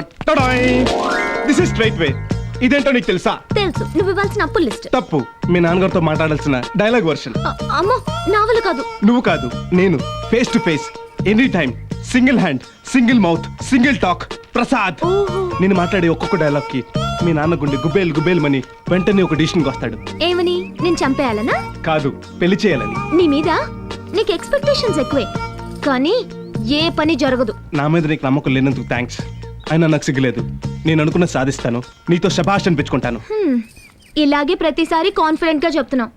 This is straight వే ఇదేంటో నీకు తెలుసా? తెలుసు. నువ్వు ఇవ్వాల్సిన అప్పు లిస్ట్. తప్పు. మీ నాన్నగారితో మాట్లాడాల్సిన డైలాగ్ వర్షన్ అమ్మో నా వల్ల కాదు. నువ్వు కాదు నేను. Face to face any time single hand single mouth single talk Prasad. నేను మాట్లాడే ఒక్కొక్క డైలాగ్కి మీ నాన్న గుండె గుబేల్ గుబేల్ మని వెంటనే ఒక డిసిషన్కి వస్తాడు. ఏమని? నేను చంపేయాలనా? కాదు పెళ్ళి చేయాలని. నీ మీద? నీకు ఎక్స్పెక్టేషన్స్ ఎక్కువే. కానీ ఏ పని జరగదు. నా మీద నీకు నమ్మకం లేనందుకు థ్యాంక్స్ అయినా నాకు సిగ్గులేదు. నేను అనుకున్న సాధిస్తాను. నీతో శభాష్ అనిపించుకుంటాను. హ్మ్. ఇలాగే ప్రతిసారి కాన్ఫిడెంట్గా చెప్తున్నావు.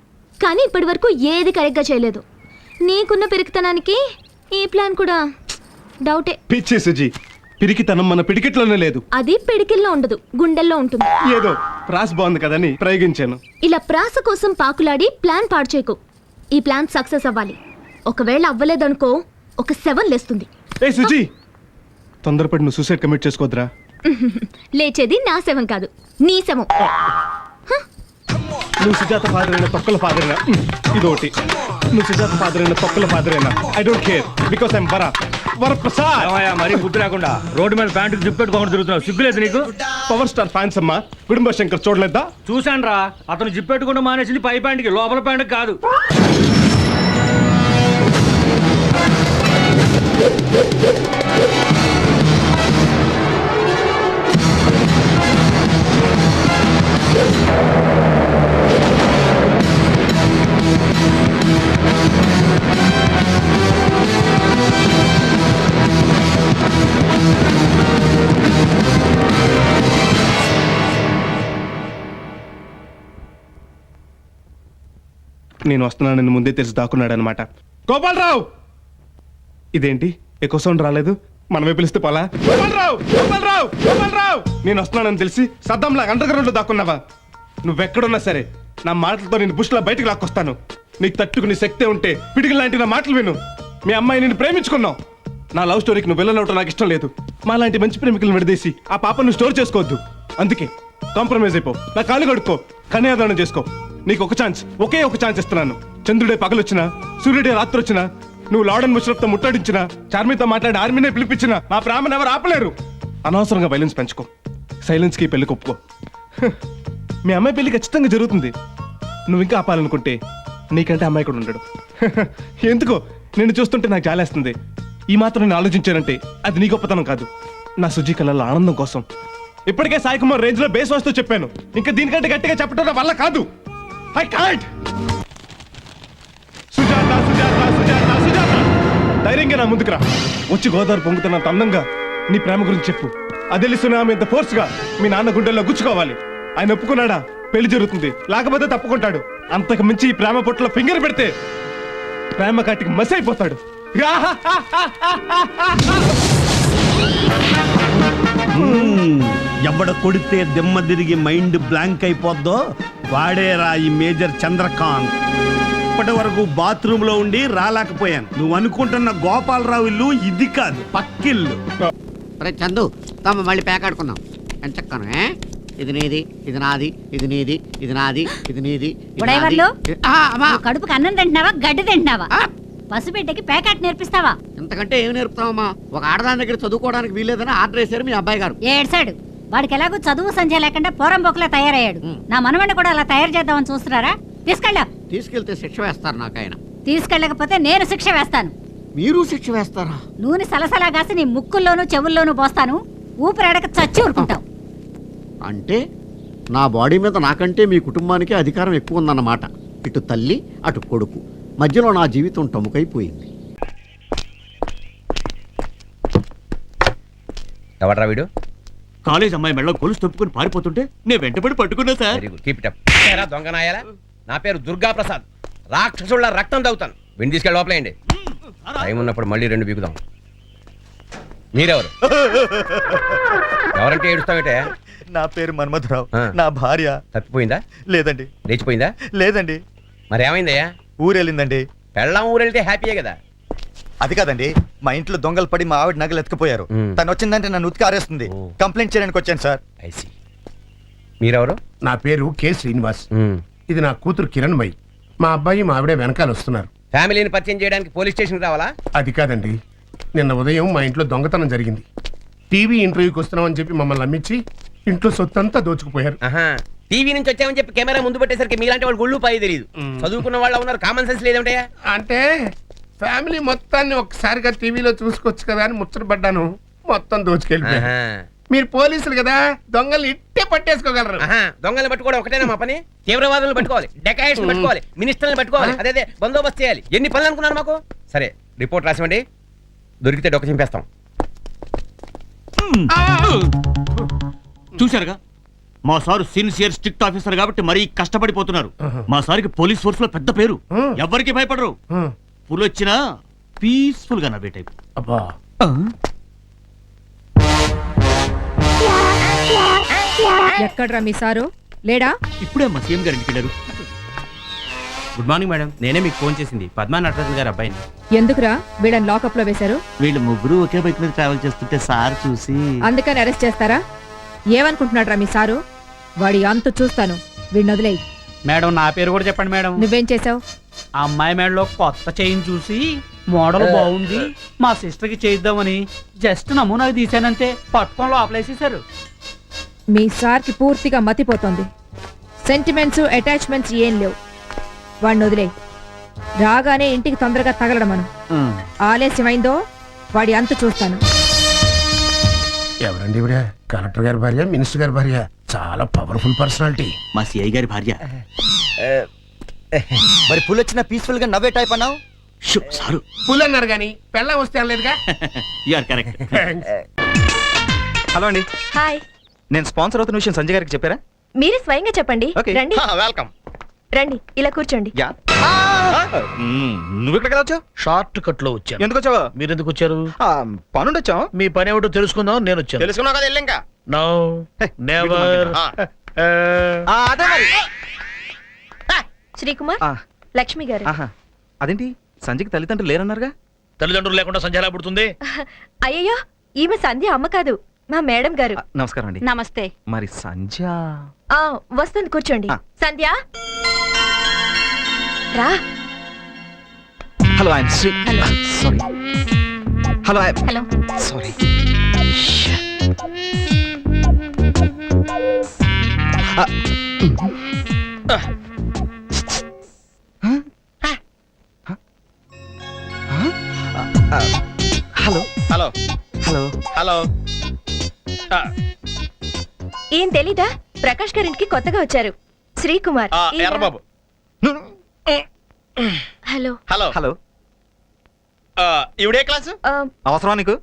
కానీ ఇప్పటి వరకు ఏది కరెక్ట్గా చేయలేదు. నీకున్న పెరుగుతనానికి ఈ ప్లాన్ కూడా డౌటే. పిచ్చి సుజీ. పిరికితనం మన పిడికిట్లోనే లేదు. అది పిడికిల్లో ఉండదు. గుండెల్లో ఉంటుంది. ఏదో ప్రాస్ బాగుంది కదని ప్రయోగించాను. ఇలా ప్రాస కోసం పాకులాడి ప్లాన్ పాడు చేయకు. ఈ ప్లాన్ సక్సెస్ అవ్వాలి. ఒకవేళ అవ్వలేదనుకో ఒక సెవెన్ లేస్తుంది. ఏ సుజీ! తొందరపడి నువ్వు సూసైడ్ కమిట్ చేసుకోవద్దురా లేచేది నా శవం కాదు నీ శవం. నువ్వు సుజాత ఫాదర్ అయిన తొక్కల ఫాదర్ అయినా. ఇదోటి. నువ్వు సుజాత ఫాదర్ అయిన తొక్కల ఫాదర్ అయినా. I don't care because I'm Vara Vara Prasad ఏమయ్యా, మరీ బుద్ధి లేకుండా రోడ్డు మీద ప్యాంటు జిప్ పెట్టుకోకుండా తిరుగుతున్నావు. సిగ్గులేదు నీకు? పవర్ స్టార్ ఫ్యాన్స్ అమ్మా. కుటుంబ శంకర్ చూడలేదా? చూశాను రా అతను జిప్ పెట్టుకుంటూ మానేసింది పై ప్యాంటుకి లోపల ప్యాంటుకి కాదు. నేను వస్తున్నానని ముందే తెలిసి దాక్కున్నాడనమాట గోపాలరావు! ఇదేంటి? ఎక్కువ సౌండ్ రాలేదు? మనమే పిలిస్తే పోలా? గోపాలరావు! గోపాలరావు! గోపాలరావు! నేను వస్తున్నానని తెలిసి సద్దంలా అండర్ గ్రౌండ్ దాక్కున్నావా? నువ్వెక్కడున్నా సరే నా మాటలతో నేను బుష్లా బయటికి లాక్కొస్తాను. నీకు తట్టుకుని శక్తి ఉంటే పిడికి లాంటి నా మాటలు విను. మీ అమ్మాయి నేను ప్రేమించుకున్నావు నా లవ్ స్టోరీకి నువ్వు వెళ్ళనవటం నాకు ఇష్టం లేదు. మా లాంటి మంచి ప్రేమికులను విడదీసి ఆ పాపను స్టోర్ చేసుకోవద్దు. అందుకే కాంప్రమైజ్ అయిపో. నా కాలు కడుక్కో. కన్యాదానం చేసుకో. నీకు ఒక ఛాన్స్ ఒకే ఒక ఛాన్స్ ఇస్తున్నాను. చంద్రుడే పగలొచ్చినా సూర్యుడే రాత్రి వచ్చినా నువ్వు లాడన్ ముషరఫ్తో ముట్టడించినా చార్మితో మాట్లాడి ఆర్మీనే పిలిపించినా మా ప్రేమను ఎవరు ఆపలేరు. అనవసరంగా వైలెన్స్ పెంచుకో. సైలెన్స్కి పెళ్ళి ఒప్పుకో మీ అమ్మాయి పెళ్ళి ఖచ్చితంగా జరుగుతుంది. నువ్వు ఇంకా ఆపాలనుకుంటే నీకంటే అమ్మాయి కూడా ఉండడు. ఎందుకో? నేను చూస్తుంటే నాకు జాలేస్తుంది. ఈ మాత్రం నేను ఆలోచించానంటే అది నీ గొప్పతనం కాదు. నా సుజీ కళల ఆనందం కోసం. ఇప్పటికే సాయి కుమార్ రేంజ్లో బేస్ వస్తూ చెప్పాను. ఇంకా దీనికంటే గట్టిగా చెప్పడం వల్ల కాదు. I can't Sujatha Sujatha Sujatha Sujatha. ధైర్యంగా నా ముందుకురా వచ్చి గోదావరి పొంగుతున్నంత అందంగా నీ ప్రేమ గురించి చెప్పు. అదెలి సునామీ ఇంత ఫోర్స్గా మీ నాన్న గుండెల్లో గుచ్చుకోవాలి. ఆయన ఒప్పుకున్నాడా? పెళ్ళి జరుగుతుంది. లేకపోతే తప్పుకుంటాడు. అంతకు మించి ఈ ప్రేమ పొట్టులో ఫింగర్ పెడితే ప్రేమ కాటికి మసి అయిపోతాడు. ఎవడ కొడితే దెమ్మ తిరిగి మైండ్ బ్లాంక్ అయిపోద్దో వాడేరా ఈ మేజర్ చంద్రకాంత్. ఇప్పటి వరకు బాత్రూమ్లో ఉండి రాలేకపోయాను. నువ్వు అనుకుంటున్న గోపాలరావు ఇల్లు ఇది కాదు పక్కిల్లు. రే చందు తమ మళ్ళీ పేకాడుకుందాం ఎంత చెక్కను ఏ? ఇది నీది ఇది నాది ఇది నీది ఇది నాది ఇది నీది ఇది ఉడైవర్లు? నాది. ఇది- ఆ, అమ్మా. నువ్వు కడుపుకి అన్నం తింటున్నావా గడ్డి తింటున్నావా? ఆ, పసిబిడ్డకి ప్యాకెట్ నేర్పిస్తావా? ఇంతకంటే ఏం నేర్పుతావమ్మా? ఒక ఆడదాని దగ్గర చదువుకోవడానికి వీలేదని ఆర్డర్ వేశారు మీ అబ్బాయి గారు. ఏడ్సాడు వాడికి ఎలాగో చదువు సంజయ్ లేకుండా పోరం బొక్కలా తయారయ్యాడు. నా మనవణ్ణి కూడా అలా తయారు చేద్దామని చూస్తున్నారా? తీసుకెళ్ళా. తీసుకెళ్తే శిక్ష వేస్తారు నాకు ఆయన. తీసుకెళ్ళకపోతే నేను శిక్ష వేస్తాను. మీరు శిక్ష వేస్తారా? నూనె సలసలా కాసి నీ ముక్కుల్లోనూ చెవుల్లోనూ పోస్తాను. ఊపిరాడక చచ్చి ఊరుకుంటావు. అంటే నా బాడీ మీద నాకంటే మీ కుటుంబానికి అధికారం ఎక్కువ ఉందన్నమాట. ఇటు తల్లి అటు కొడుకు. మధ్యలో నా జీవితం టముకైపోయింది. ఎవడ్రా వీడు? కాలేజ్ అమ్మాయి మెడలో గొలుసు తప్పుకొని పారిపోతుంటే నేను వెంటబడి పట్టుకున్నా sir. Very good keep it up ఏరా దొంగ నాయాలా? నా పేరు దుర్గా ప్రసాద్ రాక్షసుళ్ళ రక్తం తాగుతాను. విని తీసుకెళ్ళి లోపలేయండి. టైం ఉన్నప్పుడు మళ్ళీ రెండు బీగుదాం మీరెవరు? ఎవరంటే ఏడుస్తావేటే? నా పేరు మన్మథరావు ఆ. నా భార్య. తప్పిపోయిందా? లేదండి. లేచిపోయిందా? లేదండి. మరి ఏమైందయ్యా ఊరెళ్ళిందండి. పెళ్ళాం ఊరెళ్తే హ్యాపీయే కదా. అది కాదండి. మా ఇంట్లో దొంగలు పడి మా ఆవిడ నగలు ఎత్తుకుపోయారు. మ్. తను వచ్చిందంటే నన్ను ఉతికి ఆరేస్తుంది. ఓ. కంప్లైంట్ చేయడానికి వచ్చాను సార్. ఐసి మీరెవరు? నా పేరు కె శ్రీనివాస్. ఇది నా కూతురు కిరణ్మయి. మా అబ్బాయి మా ఆవిడే వెనకాల వస్తున్నారు. ఫ్యామిలీని పరిచయం చేయడానికి పోలీస్ స్టేషన్కి రావాలా? అది కాదండి. నిన్న ఉదయం మా ఇంట్లో దొంగతనం జరిగింది. టీవీ ఇంటర్వ్యూకి వస్తున్నామని చెప్పి మమ్మల్ని నమ్మించి ఇంట్లో సొత్తంతా దోచుకుపోయారు. ఆహా. టీవీ నుంచి వచ్చామని చెప్పి కెమెరా ముందు పెట్టేసరికి మీలాంటి వాళ్ళు గుళ్ళు పై తెలియదు చదువుకున్న వాళ్ళు ఉన్నారు కామన్ సెన్స్ లేదంటయ్యా? అంటే ఫ్యామిలీ మొత్తాన్ని ఒక్కసారిగా టీవీలో చూసుకోవచ్చు కదా అని ముచ్చటపడ్డాను. మొత్తం దోచుకెళ్ళిపోయారు ఆహా. మీరు పోలీసులు కదా దొంగల్ని ఇట్టే పట్టేసుకోగలరు. ఆహా, దొంగల్ని పట్టుకోవడం ఒకటేనా మా పని? తీవ్రవాదులను పట్టుకోవాలి డెకాయిట్స్ పట్టుకోవాలి మినిస్టర్ని పట్టుకోవాలి. అదే అదే బందోబస్తు చేయాలి. ఎన్ని పనులు అనుకున్నారు మాకు? సరే రిపోర్ట్ రాసివ్వండి. దొరికితే డొక్క చింపేస్తాం. చూశారుగా? మా సారు సిన్సియర్ స్ట్రిక్ట్ ఆఫీసర్ కాబట్టి మరీ కష్టపడిపోతున్నారు. మా సార్కి పోలీస్ ఫోర్స్లో పెద్ద పేరు. ఎవరికి భయపడరు. పులి వచ్చినా పీస్ఫుల్గా నవ్వే టైప్. అబ్బా. ఎక్కడ్రా మీ సారు? లేడా? ఇప్పుడే మా సీఎం గారు ఇంటికి వెళ్ళారు. Good morning madam. నేనే మీకు ఫోన్ చేసింది. పద్మా నటరాజన్ గారు అబ్బాయిని. ఎందుకురా? వీళ్ళని లాకప్లో వేశారు? వీళ్ళు ముగ్గురు ఒకే బైక్ మీద ట్రావెల్ చేస్తుంటే సార్ చూసి అందుకని అరెస్ట్ చేస్తారా? ఏమనుకుంటున్నాడ్రా మీ సారు? వాడి అంతు చూస్తాను. వీడిని వదిలేయి. మేడం నా పేరు కూడా చెప్పండి మేడం. నువ్వేం చేసావు ఆ అమ్మాయి మేడలో కొత్త చైన్ చూసి మోడల్ బాగుంది. మా సిస్టర్కి చేయిద్దామని జస్ట్ నమూనాకి తీసానంతే పట్టుకొని లోపలేసేసారు మీ సార్కి పూర్తిగా మతిపోతుంది. సెంటిమెంట్స్ అటాచ్మెంట్స్ ఏం లేవు. వాడిని వదిలేయి రాగానే ఇంటికి తొందరగా తగలడం మనం. ఆలస్యమైందో వాడి అంతు చూస్తాను. ఎవరండి ఇవిడ? కలెక్టర్ గారి భార్య మినిస్టర్ గారి భార్య. చాలా పవర్ఫుల్ పర్సనాలిటీ. మా సిఐ గారి భార్య. మరి పుల్ వచ్చిన పీస్ఫుల్గా నవ్వే టైప్ అన్నావు? షు, సారు. పుల్ అన్నారు కానీ పెళ్ళం వస్తే అనలేదుగా యు ఆర్ కరెక్ట్ హలో అండి హాయ్ నేను స్పాన్సర్ అవుతున్న విషయం సంజయ్ గారికి చెప్పారా? మీరే స్వయంగా చెప్పండి. రండి. వెల్కమ్ రండి ఇలా కూర్చోండి. యా నువ్వు ఇక్కడ కదా వచ్చావు షార్ట్ కట్లో వచ్చాను. ఎందుకు వచ్చావు? మీరు ఎందుకు వచ్చారు? పనుండి వచ్చావు మీ పని ఏమిటో తెలుసుకుందాం నేను వచ్చాను. తెలుసుకున్నావు కదా వెళ్ళి ఇంకా? నో నెవర్ ఆ. ఆ, అదే మరి. శ్రీకుమార్? ఆ, లక్ష్మి గారు. ఆహా. అదేంటి? సంజయ్కి తల్లిదండ్రులు లేరన్నారుగా? తల్లిదండ్రులు లేకుండా సంధ్య ఎలా పుడుతుంది? అయ్యయ్యో ఈమె సంధ్య అమ్మ కాదు మా మేడం గారు. ఆ, నమస్కారం అండి. నమస్తే. మరి సంధ్య? ఆ వస్తుంది కూర్చోండి. ఆ. సంధ్య? రా. Hello I'm Sri sorry hello hello sorry hello. ఏం తెలీదా? ప్రకాష్ గారింటికి కొత్తగా వచ్చారు. శ్రీకుమార్. ఈయన- ఎర్రబాబు. హలో. హలో. హలో. ఇవిడే క్లాసు? ఆ, అవసరమా నీకు?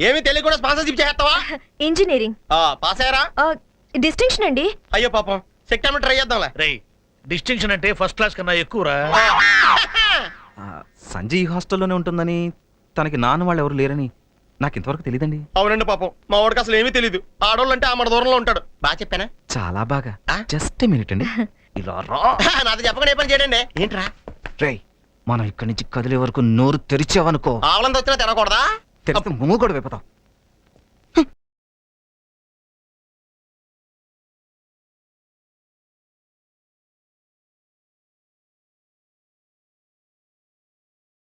ఏమి తెలియకుండా స్పాన్సర్షిప్ చేస్తావా ఇంజనీరింగ్. పాస్ అయ్యారా? ఆ, డిస్టింక్షన్ అండి. అయ్యో పాపం. సెప్టెంబర్ ట్రై చేద్దాంలే. రేయ్ డిస్టింక్షన్ అంటే ఫస్ట్ క్లాస్ కన్నా ఎక్కువరా? ఆ, సంజయ్ ఈ హాస్టల్లోనే ఉంటుందని తనకి నాన్న వాళ్ళు ఎవరు లేరని నాకు ఇంతవరకు తెలియదండి అవునండి పాపం. మా వాడికి అసలు ఏమీ తెలియదు ఆడోళ్ళు అంటే ఆ మన దూరంలో ఉంటాడు. బాగా చెప్పానా? చాలా బాగా? జస్ట్ మినిట్ అండి. ఇలా రా. నాతో చెప్పకుండా ఏ పని చేయడండి? ఏంట్రా? రేయ్ మనం ఇక్కడి నుంచి కదిలే వరకు నోరు తెరిచావనుకో. ఆవలంతో వచ్చినా తినకూడదా? తెరిస్తే మూగు కూడా విప్పుతాం.